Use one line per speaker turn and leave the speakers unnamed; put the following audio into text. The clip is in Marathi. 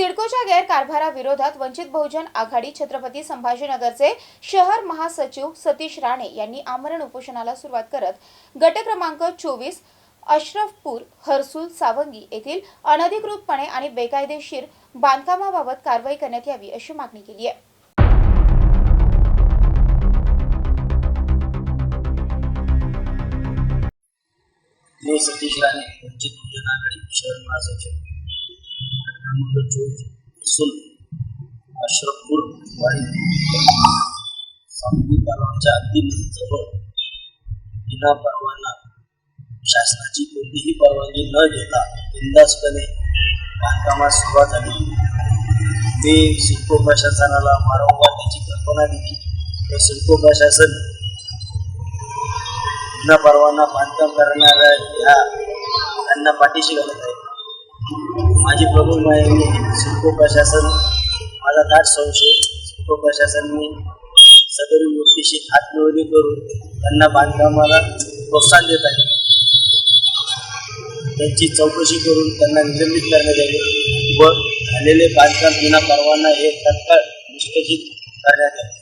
सिडकोच्या गैरकारभाराविरोधात वंचित बहुजन आघाडी छत्रपती संभाजीनगरचे शहर महासचिव सतीश राणे यांनी आमरण उपोषणाला सुरुवात करत गट क्रमांक चोवीस अशरफपूर हर्सुल सावंगी येथील अनधिकृतपणे आणि बेकायदेशीर बांधकामाबाबत कारवाई करण्यात यावी अशी मागणी केली आहे.
मी सतीश राणे वंचित बहुजन आघाडी शहर महासचिव. क्रमांक चोवीस रसूल अशरफपूर वाडी सांगली तलावाच्या अगदी जवळ विना परवाना शासनाची कोणतीही परवानगी न घेता बिंदासपणे बांधकामास सुरुवात झाली मी सिडको प्रशासनाला वारंवार त्याची कल्पना दिली व सिडको प्रशासन विना परवाना बांधकाम करणाऱ्या ह्या त्यांना पाठीशी घालत आहे माझी प्रमुख माहिती सिडको प्रशासन माझा दाट संशय सिडको प्रशासनने सदर मूर्तीशी हातमिळवणी करून त्यांना बांधकामाला प्रोत्साहन देत आहे. त्यांची चौकशी करून त्यांना निलंबित करण्यात आले व झालेले बांधकाम विना परवाना हे तत्काळ निष्कर्षित करण्यात आले